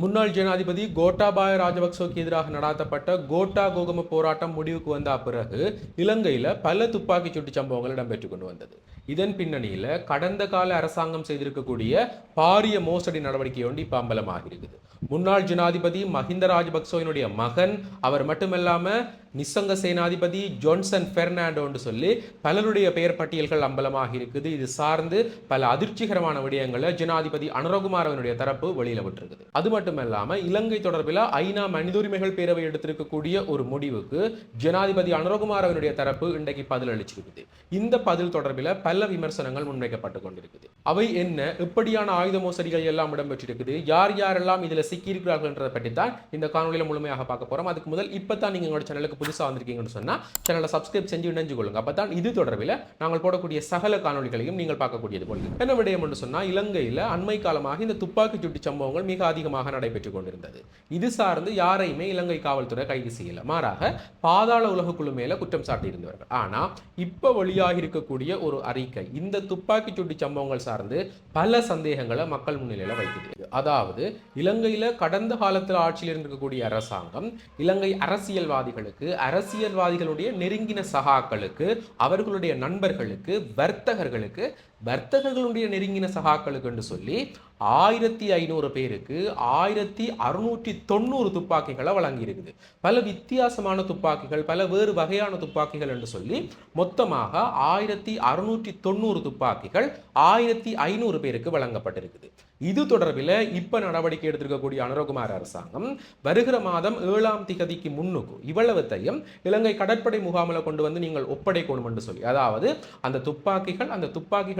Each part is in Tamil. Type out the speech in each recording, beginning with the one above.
முன்னாள் ஜனாதிபதி கோட்டாபாய ராஜபக்சோக்கு எதிராக நடாத்தப்பட்ட கோட்டா கோகம போராட்டம் முடிவுக்கு வந்த பிறகு இலங்கையில் பல துப்பாக்கி சூட்டு சம்பவங்கள் இடம்பெற்று கொண்டு வந்தது. இதன் பின்னணியில் கடந்த கால அரசாங்கம் செய்திருக்கக்கூடிய பாரிய மோசடி நடவடிக்கை ஒன்று இப்போ அம்பலமாக இருக்குது முன்னாள் ஜனாதிபதி மஹிந்த ராஜபக்சோவினுடைய மகன் அவர் மட்டுமல்லாமல் நிசங்க சேனாதிபதி ஜோன்சன் பெர்னாண்டோன்னு சொல்லி பலருடைய பெயர் பட்டியல்கள் அம்பலமாக இருக்குது. இது சார்ந்து பல அதிர்ச்சிகரமான விடயங்களை ஜனாதிபதி அனுரகுமாரவனுடைய தரப்பு வெளியில விட்டுருக்குது. அது மட்டுமல்லாமல் இலங்கை தொடர்பில் ஐநா மனித உரிமைகள் பேரவை எடுத்திருக்கக்கூடிய ஒரு முடிவுக்கு ஜனாதிபதி அனுரகுமாரவனுடைய தரப்பு இன்றைக்கு பதில் அளிச்சிருக்குது. இந்த பதில் தொடர்பில் பல விமர்சனங்கள் முன்வைக்கப்பட்டு கொண்டிருக்குது. அவை என்ன? எப்படியான ஆயுத மோசடிகள் எல்லாம் இடம்பெற்றிருக்குது. யார் யாரெல்லாம் இதுல சிக்கியிருக்கிறார்கள் என்றதை பற்றி தான் இந்த காணொலியில் முழுமையாக பார்க்க போகிறோம் அதுக்கு முதல் இப்போ தான் நீங்கள் எங்களோட சேனலுக்கு புதுசாக வந்திருக்கீங்கன்னு சொன்னால் சேனலை சப்ஸ்கிரைப் செஞ்சு இணைஞ்சு கொள்ளுங்க அப்போ தான் இது தொடர்பில் நாங்கள் போடக்கூடிய சகல காணொலிகளையும் நீங்கள் பார்க்கக்கூடியது போல் என்ன விடயம் என்று சொன்னால் இலங்கையில் அண்மை காலமாக இந்த துப்பாக்கி சுட்டு சம்பவங்கள் மிக அதிகமாக நடைபெற்றுக் கொண்டிருந்தது. இது சார்ந்து யாரையுமே இலங்கை காவல்துறை கைது செய்யல. மாறாக பாதாள உலக குழு மேல குற்றம் சாட்டியிருந்தவர்கள். ஆனா இப்ப வெளியாகி இருக்கக்கூடிய ஒரு அறிக்கை இந்த துப்பாக்கி சூட்டு சம்பவங்கள் சார்ந்து பல சந்தேகங்களை மக்கள் முன்னிலையில வைக்கிறது அதாவது இலங்கையில் கடந்த காலத்தில் ஆட்சியில் இருக்கக்கூடிய அரசாங்கம் இலங்கை அரசியல்வாதிகளுக்கு அரசியல்வாதிகளுடைய நெருங்கின சகாக்களுக்கு அவர்களுடைய நண்பர்களுக்கு வர்த்தகர்களுக்கு வர்த்தகர்களுடைய நெருங்கின சகாக்களுக்கு என்று சொல்லி ஆயிரத்தி ஐநூறு பேருக்கு ஆயிரத்தி அறுநூற்றி தொண்ணூறு துப்பாக்கிகளை வழங்கி இருக்குது பல வித்தியாசமான துப்பாக்கிகள் பல வேறு வகையான துப்பாக்கிகள் என்று சொல்லி மொத்தமாக ஆயிரத்தி அறுநூற்றி தொண்ணூறு துப்பாக்கிகள் ஆயிரத்தி ஐநூறு பேருக்கு வழங்கப்பட்டிருக்குது. இது தொடர்பில் இப்ப நடவடிக்கை எடுத்திருக்கக்கூடிய அனுரகுமார் அரசாங்கம் வருகிற மாதம் ஏழாம் திகதிக்கு முன்னுக்கு இவ்வளவுத்தையும் இலங்கை கடற்படை முகாமில் கொண்டு வந்து நீங்கள் ஒப்படைக்கணும் என்று சொல்லி அதாவது அந்த துப்பாக்கிகள் அந்த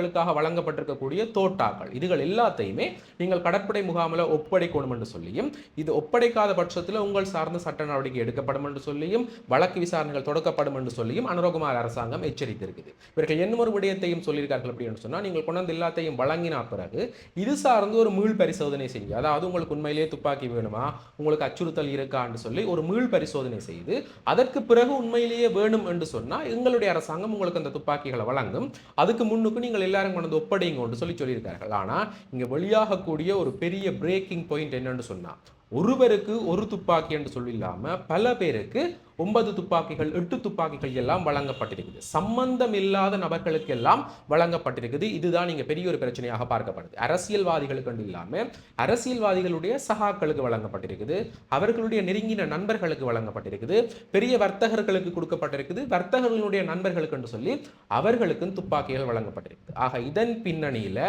மக்களுக்காக வழங்கப்பட்டிருக்கக்கூடிய தோட்டாக்கள். இதுகள் எல்லாத்தையுமே நீங்கள் கடற்படை முகாமில் ஒப்படைக்கணும் என்று சொல்லியும் இது ஒப்படைக்காத பட்சத்தில் உங்கள் சார்ந்த சட்ட நடவடிக்கை எடுக்கப்படும் என்று சொல்லியும் வழக்கு விசாரணைகள் தொடக்கப்படும் என்று சொல்லியும் அனுரகுமார் அரசாங்கம் எச்சரித்திருக்குது. இவர்கள் என்ன ஒரு விடயத்தையும் சொல்லியிருக்கார்கள் அப்படின்னு சொன்னால் நீங்கள் கொண்டாந்து எல்லாத்தையும் வழங்கினா பிறகு இது சார்ந்து ஒரு மீள் பரிசோதனை செய்யுங்க அதாவது உங்களுக்கு உண்மையிலேயே துப்பாக்கி வேணுமா உங்களுக்கு அச்சுறுத்தல் இருக்கான்னு சொல்லி ஒரு மீள் பரிசோதனை செய்து அதற்கு பிறகு உண்மையிலேயே வேணும் என்று சொன்னால் எங்களுடைய அரசாங்கம் உங்களுக்கு அந்த துப்பாக்கிகளை வழங்கும். அதுக்கு முன்னுக்கு நீங்கள் எல்லா எல்லாரும் கொண்டு வந்து ஒப்படைங்கன்னு சொல்லி சொல்லியிருக்கார்கள். ஆனால் இங்கே வெளியாகக்கூடிய ஒரு பெரிய பிரேக்கிங் பாயிண்ட் என்னன்னு சொன்னா ஒருவருக்கு ஒரு துப்பாக்கி என்று சொல்லில்லாம பல பேருக்கு ஒன்பது துப்பாக்கிகள் எட்டு துப்பாக்கிகள் எல்லாம் வழங்கப்பட்டிருக்குது. சம்பந்தம் இல்லாத நபர்களுக்கு எல்லாம் வழங்கப்பட்டிருக்குது. இதுதான் நீங்க பெரிய ஒரு பிரச்சனையாக பார்க்கப்படுது. அரசியல்வாதிகளுக்கு இல்லாம அரசியல்வாதிகளுடைய சகாக்களுக்கு வழங்கப்பட்டிருக்குது. அவர்களுடைய நெருங்கின நண்பர்களுக்கு வழங்கப்பட்டிருக்குது. பெரிய வர்த்தகர்களுக்கு கொடுக்கப்பட்டிருக்குது. வர்த்தகர்களுடைய நண்பர்களுக்கு என்று சொல்லி அவர்களுக்கும் துப்பாக்கிகள் வழங்கப்பட்டிருக்குது. ஆக இதன் பின்னணியில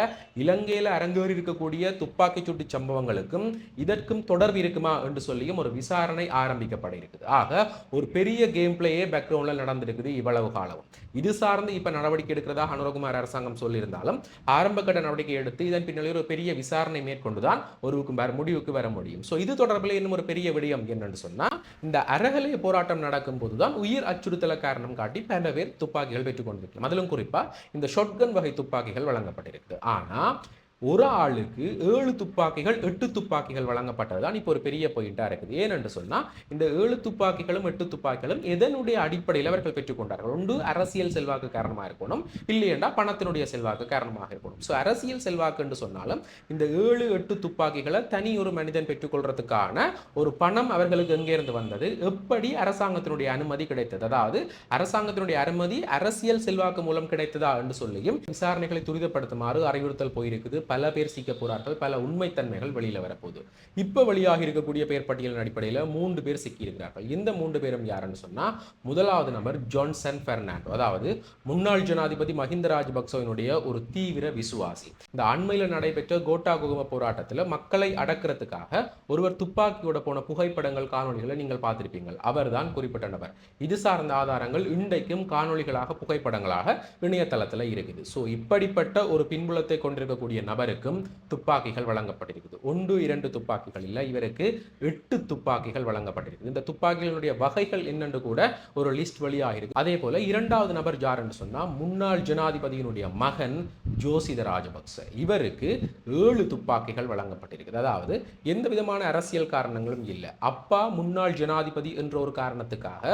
இலங்கையில அரங்கேறி இருக்கக்கூடிய துப்பாக்கி சூட்டு சம்பவங்களுக்கும் இதற்கும் தொடர்பு இருக்குமா என்று சொல்லியும் ஒரு விசாரணை ஆரம்பிக்கப்பட இருக்குது ஆக ஒரு பெரிய கேம் பிளேயே பேக்ரவுண்டில் நடந்திருக்குது இவ்வளவு காலம். இது சார்ந்து இப்போ நடவடிக்கை எடுக்கிறதா அனுரகுமார் அரசாங்கம் சொல்லியிருந்தாலும் ஆரம்ப கட்ட நடவடிக்கை எடுத்து இதன் பின்னாலே ஒரு பெரிய விசாரணை மேற்கொண்டுதான் ஒரு வர முடிவுக்கு வர முடியும். ஸோ இது தொடர்பில் இன்னும் ஒரு பெரிய விடயம் என்னன்னு சொன்னால் இந்த அறகலை போராட்டம் நடக்கும் போது தான் உயிர் அச்சுறுத்தல காரணம் காட்டி பல பேர் துப்பாக்கிகள் பெற்றுக் கொண்டிருக்கலாம். அதிலும் குறிப்பாக இந்த ஷொட்கன் வகை துப்பாக்கிகள் வழங்கப்பட்டிருக்கு. ஆனால் ஒரு ஆளுக்கு ஏழு துப்பாக்கிகள் எட்டு துப்பாக்கிகள் வழங்கப்பட்டது தான் இப்போ ஒரு பெரிய பாயிண்டாக இருக்குது. ஏனென்று சொன்னால் இந்த ஏழு துப்பாக்கிகளும் எட்டு துப்பாக்கிகளும் எதனுடைய அடிப்படையில் அவர்கள் பெற்றுக்கொண்டார்கள் ஒன்று அரசியல் செல்வாக்கு காரணமாக இருக்கணும் இல்லையென்றா பணத்தினுடைய செல்வாக்கு காரணமாக இருக்கணும். ஸோ அரசியல் செல்வாக்கு என்று சொன்னாலும் இந்த ஏழு எட்டு துப்பாக்கிகளை தனி ஒரு மனிதன் பெற்றுக்கொள்றதுக்கான ஒரு பணம் அவர்களுக்கு எங்கேருந்து வந்தது? எப்படி அரசாங்கத்தினுடைய அனுமதி கிடைத்தது? அதாவது அரசாங்கத்தினுடைய அனுமதி அரசியல் செல்வாக்கு மூலம் கிடைத்ததா? என்று சொல்லியும் விசாரணைகளை துரிதப்படுத்துமாறு அறிவுறுத்தல் போயிருக்குது. பல பேர் சிக்க போகிறார்கள் பல உண்மைத்தன்மைகள் வெளியில வரப்போகுது. இப்ப வெளியாக இருக்கக்கூடிய பெயர் பட்டியலின் அடிப்படையில் மூன்று பேர் சிக்கி இருக்கிறார்கள் இந்த மூன்று பேரும் யாருன்னு சொன்னா முதலாவது நபர் ஜான்சன் பெர்னாண்டோ. அதாவது முன்னாள் ஜனாதிபதி மஹிந்த ராஜபக்சவினுடைய ஒரு தீவிர விசுவாசி. இந்த அண்மையில் நடைபெற்ற கோட்டா குகும போராட்டத்தில் மக்களை அடக்கிறதுக்காக ஒருவர் துப்பாக்கியோட போன புகைப்படங்கள் காணொளிகளை நீங்கள் பார்த்திருப்பீங்க அவர்தான் குறிப்பிட்ட நபர். இது சார்ந்த ஆதாரங்கள் இன்றைக்கும் காணொளிகளாக புகைப்படங்களாக இணையதளத்தில் இருக்குது. ஸோ இப்படிப்பட்ட ஒரு பின்புலத்தை கொண்டிருக்கக்கூடிய நபர் நபருக்கும் துப்பாக்கிகள் வழங்கப்பட்டிருக்குது. ஒன்று இரண்டு துப்பாக்கிகள் இல்லை இவருக்கு எட்டு துப்பாக்கிகள் வழங்கப்பட்டிருக்குது. இந்த துப்பாக்கிகளுடைய வகைகள் என்னென்று கூட ஒரு லிஸ்ட் வழியாக இருக்கு அதே போல இரண்டாவது நபர் யார் என்று சொன்னா முன்னாள் ஜனாதிபதியினுடைய மகன் ஜோசித ராஜபக்ச. இவருக்கு ஏழு துப்பாக்கிகள் வழங்கப்பட்டிருக்குது அதாவது எந்த விதமான அரசியல் காரணங்களும் இல்லை. அப்பா முன்னாள் ஜனாதிபதி என்ற ஒரு காரணத்துக்காக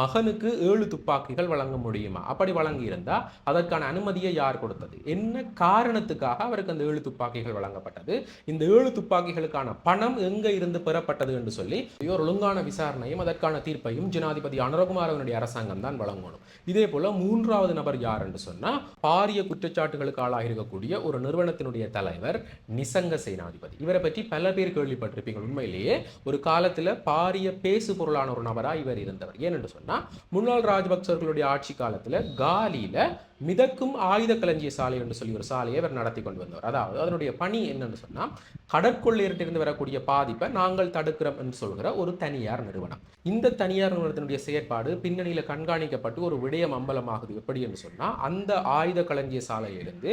மகனுக்கு ஏழு துப்பாக்கிகள் வழங்க முடியுமா? அப்படி வழங்கியிருந்தால் அதற்கான அனுமதியை யார் கொடுத்தது? என்ன காரணத்துக்காக அவருக்கு அந்த ஏழு துப்பாக்கிகள் வழங்கப்பட்டது? இந்த ஏழு துப்பாக்கிகளுக்கான பணம் எங்க இருந்து பெறப்பட்டது என்று சொல்லி ஒரு ஒழுங்கான விசாரணையும் அதற்கான தீர்ப்பையும் ஜனாதிபதி அனுரகுமாரவனுடைய அரசாங்கம் தான் வழங்கணும். இதே போல மூன்றாவது நபர் யார் என்று சொன்னா பாரிய குற்றச்சாட்டுகளுக்கான ஆளாக இருக்கக்கூடிய ஒரு நிறுவனத்தினுடைய தலைவர் நிசங்க சேனாதிபதி. இவரை பற்றி பல பேர் கேள்விப்பட்டிருப்பீங்க. உண்மையிலேயே ஒரு காலத்தில் பாரிய பேசு பொருளான ஒரு நபராக இவர் இருந்தவர். ஏனென்று சொன்னால் முன்னாள் ராஜபக்சர்களுடைய ஆட்சி காலத்தில் காலியில் மிதக்கும் ஆயுத களஞ்சிய சாலை என்று சொல்லி ஒரு சாலையை அவர் நடத்தி கொண்டு வந்தவர். அதாவது அதனுடைய பணி என்னன்னு சொன்னால் கடற்கொள்ளையிலிருந்து வரக்கூடிய பாதிப்பை நாங்கள் தடுக்கிறோம் என்று சொல்கிற ஒரு தனியார் நிறுவனம். இந்த தனியார் நிறுவனத்தினுடைய செயற்பாடு பின்னணியில் கண்காணிக்கப்பட்டு ஒரு விடயம் அம்பலமாகுது. எப்படி என்று சொன்னால் அந்த ஆயுத களஞ்சிய சாலையிலிருந்து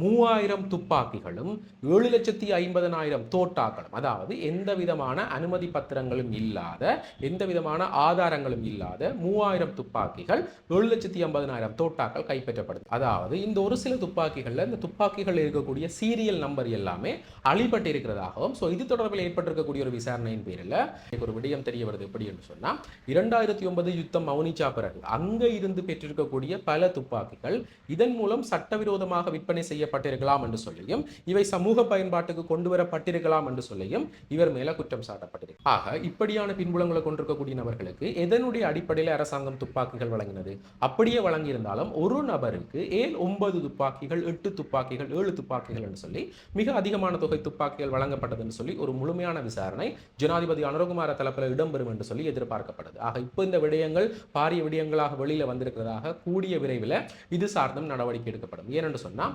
மூவாயிரம் துப்பாக்கிகளும் ஏழு லட்சத்தி ஐம்பதனாயிரம் தோட்டாக்களும். அதாவது எந்த விதமான அனுமதி பத்திரங்களும் இல்லாத எந்த விதமான ஆதாரங்களும் இல்லாத மூவாயிரம் துப்பாக்கிகள் ஏழு லட்சத்தி ஐம்பதனாயிரம் தோட்டாக்கள் கைப்பற்றப்படுது. அதாவது இந்த ஒரு சில துப்பாக்கிகள்ல இந்த துப்பாக்கிகள் இருக்கக்கூடிய சீரியல் நம்பர் எல்லாமே அழிபட்டு இருக்கிறதாகவும் ஸோ இது தொடர்பில் ஏற்பட்டிருக்கக்கூடிய ஒரு விசாரணையின் பேரில் ஒரு விடயம் தெரிய வருது எப்படி என்று சொன்னா இரண்டாயிரத்தி ஒன்பது யுத்தம் மௌனிச்சா பிறகு அங்கே இருந்து பெற்றிருக்கக்கூடிய பல துப்பாக்கிகள் இதன் மூலம் சட்டவிரோதமாக விற்பனை செய்ய செய்யப்பட்டிருக்கலாம் என்று சொல்லியும் இவை சமூக பயன்பாட்டுக்கு கொண்டு வரப்பட்டிருக்கலாம் என்று சொல்லியும் இவர் மேல குற்றம் சாட்டப்பட்டிருக்கு. ஆக இப்படியான பின்புலங்களை கொண்டிருக்கக்கூடிய நபர்களுக்கு எதனுடைய அடிப்படையில் அரசாங்கம் துப்பாக்கிகள் வழங்கினது? அப்படியே வழங்கியிருந்தாலும் ஒரு நபருக்கு ஏன் ஒன்பது துப்பாக்கிகள் எட்டு துப்பாக்கிகள் ஏழு துப்பாக்கிகள் என்று சொல்லி மிக அதிகமான தொகை துப்பாக்கிகள் வழங்கப்பட்டதுன்னு சொல்லி ஒரு முழுமையான விசாரணை ஜனாதிபதி அனுரகுமார தலப்பில் இடம்பெறும் என்று சொல்லி எதிர்பார்க்கப்படுது ஆக இப்போ இந்த விடயங்கள் பாரிய விடயங்களாக வெளியில் வந்திருக்கிறதாக கூடிய விரைவில் இது சார்ந்தும் நடவடிக்கை எடுக்கப்படும். ஏனென்று சொன்னால்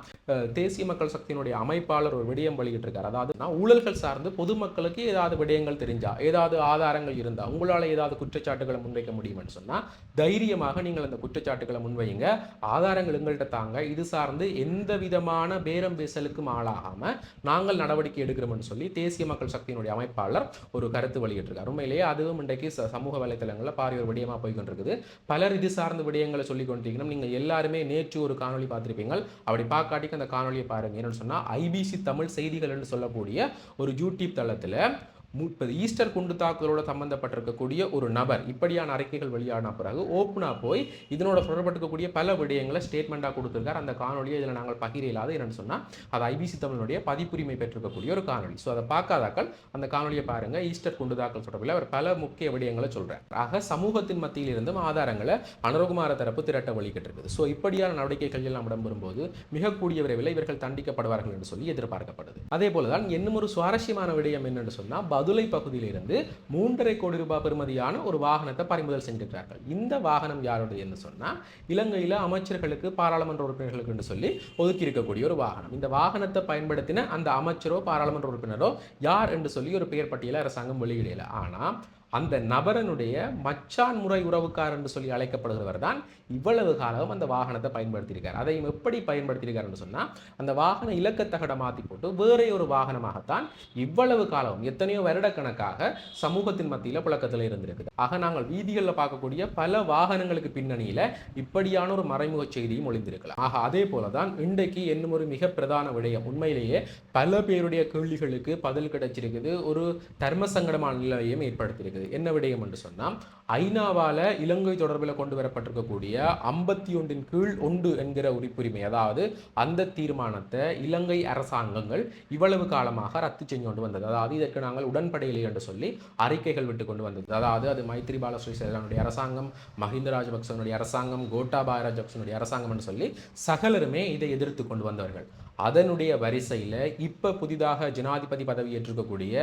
தேசிய மக்கள் சக்தியினுடைய அமைப்பாளர் ஒரு விடயம் வெளியிட்டிருக்கார். அதாவது நான் ஊழல்கள் சார்ந்து பொதுமக்களுக்கு ஏதாவது விடயங்கள் தெரிஞ்சா ஏதாவது ஆதாரங்கள் இருந்தா உங்களால் ஏதாவது குற்றச்சாட்டுகளை முன்வைக்க முடியும்னு சொன்னால் தைரியமாக நீங்கள் அந்த குற்றச்சாட்டுகளை முன்வையுங்க ஆதாரங்கள் எங்கள்கிட்ட தாங்க. இது சார்ந்து எந்த விதமான பேரம் பேசலுக்கும் ஆளாகாமல் நாங்கள் நடவடிக்கை எடுக்கிறோம்னு சொல்லி தேசிய மக்கள் சக்தியினுடைய அமைப்பாளர் ஒரு கருத்து வெளியிட்டிருக்கார். உண்மையிலேயே அதுவும் இன்றைக்கு சமூக வலைத்தளங்களில் பாரிய ஒரு விடயமா போய்கொண்டிருக்குது. பலர் இது சார்ந்த விடயங்களை சொல்லி கொண்டிருக்கணும் நீங்க எல்லாருமே நேற்று ஒரு காணொளி பார்த்திருப்பீங்க அப்படி பார்க்காட்டிக்கு அந்த காணொலியை பாருங்க. என்னென்னு சொன்னா ஐபிசி தமிழ் செய்திகள் என்று சொல்லக்கூடிய ஒரு யூடியூப் தளத்தில் முப்பது. ஈஸ்டர் குண்டு தாக்குதலோட சம்மந்தப்பட்டிருக்கக்கூடிய ஒரு நபர். இப்படியான அறிக்கைகள் வெளியான பிறகு ஓப்பனாக போய் இதனோட தொடர்பட்டிருக்கக்கூடிய பல விடயங்களை ஸ்டேட்மெண்ட்டாக கொடுத்துருக்கார். அந்த காணொலியை இதில் நாங்கள் பகிர என்னென்னு சொன்னால் அது ஐபிசி தமிழனுடைய பதிப்புரிமை பெற்றிருக்கக்கூடிய ஒரு காணொளி. ஸோ அதை பார்க்காதாக்கள் அந்த காணொலியை பாருங்கள் ஈஸ்டர் குண்டு தாக்கல் தொடர்பில் அவர் பல முக்கிய விடயங்களை சொல்கிறார் ஆக சமூகத்தின் மத்தியில் இருந்தும் ஆதாரங்களை அனுரகுமார தரப்பு திரட்ட வழிகிட்டு இருக்குது ஸோ இப்படியான நடவடிக்கைகள் எல்லாம் இடம்பெறும்போது மிக கூடிய விரைவில் இவர்கள் தண்டிக்கப்படுவார்கள் என்று சொல்லி எதிர்பார்க்கப்படுது. அதே போலதான் இன்னும் ஒரு சுவாரஸ்யமான விடயம் என்னென்னு சொன்னால் பதுளை பகுதியிலிருந்து மூன்றரை கோடி ரூபாய் பெறுமதியான ஒரு வாகனத்தை பறிமுதல் செஞ்சிருக்கிறார்கள். இந்த வாகனம் யாருடைய என்று சொன்னால் இலங்கையில் அமைச்சர்களுக்கு பாராளுமன்ற உறுப்பினர்களுக்கு என்று சொல்லி ஒதுக்கி இருக்கக்கூடிய ஒரு வாகனம். இந்த வாகனத்தை பயன்படுத்தின அந்த அமைச்சரோ பாராளுமன்ற உறுப்பினரோ யார் என்று சொல்லி ஒரு பெயர் பட்டியலை அரசாங்கம் வெளியிடல. ஆனால் அந்த நபரனுடைய மச்சான் முறை உறவுக்கார் என்று சொல்லி அழைக்கப்படுகிறவர் தான் இவ்வளவு காலம் அந்த வாகனத்தை பயன்படுத்தியிருக்கார். அதையும் எப்படி பயன்படுத்தியிருக்காருன்னு சொன்னால் அந்த வாகன இலக்கத்தகட மாற்றி போட்டு வேறே ஒரு வாகனமாகத்தான் இவ்வளவு காலம் எத்தனையோ வருடக்கணக்காக சமூகத்தின் மத்தியில் புழக்கத்தில் இருந்திருக்குது. ஆக நாங்கள் வீதிகளில் பார்க்கக்கூடிய பல வாகனங்களுக்கு பின்னணியில் இப்படியான ஒரு மறைமுக செய்தியும் ஒளிந்திருக்கலாம். ஆக அதே போல தான் இன்றைக்கு என்னும் ஒரு மிக பிரதான விடயம். உண்மையிலேயே பல பேருடைய கேள்விகளுக்கு பதில் கிடைச்சிருக்குது. ஒரு தர்ம சங்கடமான நிலையையும் ஏற்படுத்தியிருக்குது. என்ன விடயம் என்று சொன்னால் ஐநாவால் இலங்கை தொடர்பில் கொண்டு வரப்பட்டிருக்கக்கூடிய ஐம்பத்தி ஒன்றின் கீழ் ஒன்று என்கிற உரிப்புரிமை அதாவது அந்த தீர்மானத்தை இலங்கை அரசாங்கங்கள் இவ்வளவு காலமாக ரத்து செஞ்சு கொண்டு வந்தது. அதாவது இதற்கு நாங்கள் உடன்படையில்லை என்று சொல்லி அறிக்கைகள் விட்டு கொண்டு வந்தது. அதாவது அது மைத்ரிபால ஸ்ரீசேலனுடைய அரசாங்கம் மஹிந்த ராஜபக்சனுடைய அரசாங்கம் கோட்டாபாய ராஜபக்சனுடைய அரசாங்கம் என்று சொல்லி சகலருமே இதை எதிர்த்து கொண்டு வந்தவர்கள். அதனுடைய வரிசையில் இப்போ புதிதாக ஜனாதிபதி பதவி ஏற்றிருக்கக்கூடிய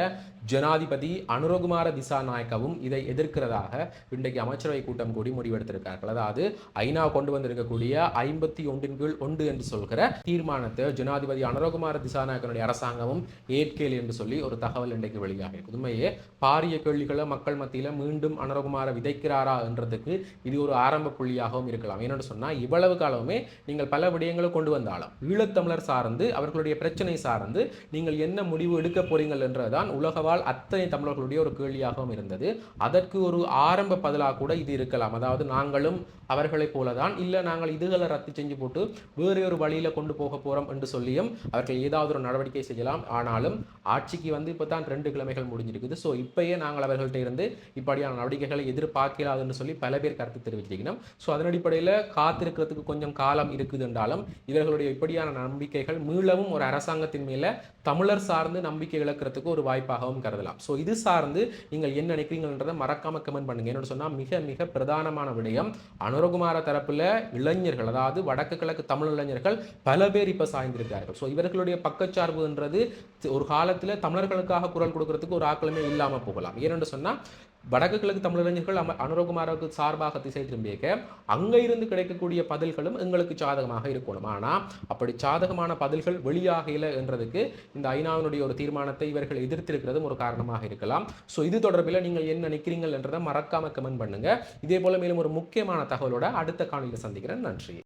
ஜனாதிபதி அனுரகுமார திசாநாயக்கவும் இதை எதிர்க்கிறதாக இன்றைக்கு அமைச்சரவை கூட்டம் கூடி முடிவெடுத்திருக்கார்கள். அதாவது ஐநா கொண்டு வந்திருக்கக்கூடிய ஐம்பத்தி ஒன்றின் கீழ் ஒன்று என்று சொல்கிற தீர்மானத்தை ஜனாதிபதி அனுரகுமார திசாநாயக்கனுடைய அரசாங்கமும் ஏற்கேல் என்று சொல்லி ஒரு தகவல் இன்றைக்கு வெளியாக உண்மையே பாரிய கேள்விகளை மக்கள் மத்தியில் மீண்டும் அனுரகுமார விதைக்கிறாரா என்றதுக்கு இது ஒரு ஆரம்ப புள்ளியாகவும் இருக்கலாம். ஏன்னு சொன்னால் இவ்வளவு காலமுமே நீங்கள் பல விடயங்களை கொண்டு வந்தாலும் ஈழத்தமிழர் சார்ந்த அவர்களுடைய பிரச்சனை சார்ந்து நீங்கள் என்ன முடிவு எடுக்க போறீங்கள் என்றதான் உலகவால் அத்தனை தமிழர்களுடைய ஒரு கேள்வியாகவும் இருந்தது. அதற்கு ஒரு ஆரம்ப பதிலாக கூட இது இருக்கலாம். அதாவது நாங்களும் அவர்களைப் போலதான். இல்லை நாங்கள் இதுகளை ரத்து செஞ்சு போட்டு வேறு ஒரு வழியில் கொண்டு போக போகிறோம் என்று சொல்லியும் அவர்கள் ஏதாவது ஒரு நடவடிக்கை செய்யலாம். ஆனாலும் ஆட்சிக்கு வந்து இப்போ தான் ரெண்டு கிழமைகள் முடிஞ்சிருக்குது. ஸோ இப்பயே நாங்கள் அவர்கள்ட்ட இருந்து இப்படியான நடவடிக்கைகளை எதிர்பார்க்கலாதுன்னு சொல்லி பல பேர் கருத்து தெரிவிச்சிருக்கணும் ஸோ அதன் அடிப்படையில் காத்திருக்கிறதுக்கு கொஞ்சம் காலம் இருக்குது என்றாலும் இவர்களுடைய இப்படியான நம்பிக்கைகள் நம்பிக்கைகள் மீளவும் ஒரு அரசாங்கத்தின் மேலே தமிழர் சார்ந்து நம்பிக்கை இழக்கிறதுக்கு ஒரு வாய்ப்பாகவும் கருதலாம். ஸோ இது சார்ந்து நீங்கள் என்ன நினைக்கிறீங்கன்றதை மறக்காம கமெண்ட் பண்ணுங்க. என்னோட சொன்னால் மிக மிக பிரதானமான விடயம் அனுரகுமார தரப்பில் இளைஞர்கள் அதாவது வடக்கு கிழக்கு தமிழ் இளைஞர்கள் பல பேர் இப்போ சாய்ந்திருக்கிறார்கள். ஸோ இவர்களுடைய பக்கச்சார்புன்றது ஒரு காலத்தில் தமிழர்களுக்காக குரல் கொடுக்கறதுக்கு ஒரு ஆக்களமே இல்லாமல் போகலாம். ஏனென்று சொன்னா வடக்கு கிழக்கு தமிழறிஞர்கள் அம அனுரகுமாருக்கு சார்பாக திசை திரும்பியிருக்க அங்கே இருந்து கிடைக்கக்கூடிய பதில்களும் எங்களுக்கு சாதகமாக இருக்கணும். ஆனால் அப்படி சாதகமான பதில்கள் வெளியாகல என்றதுக்கு இந்த ஐநாவினுடைய ஒரு தீர்மானத்தை இவர்கள் எதிர்த்திருக்கிறதும் ஒரு காரணமாக இருக்கலாம். ஸோ இது தொடர்பில் நீங்கள் என்ன நினைக்கிறீங்கள் என்றதை மறக்காமல் கமெண்ட் பண்ணுங்கள் இதே போல மேலும் ஒரு முக்கியமான தகவலோட அடுத்த காணொலியில் சந்திக்கிறேன். நன்றி.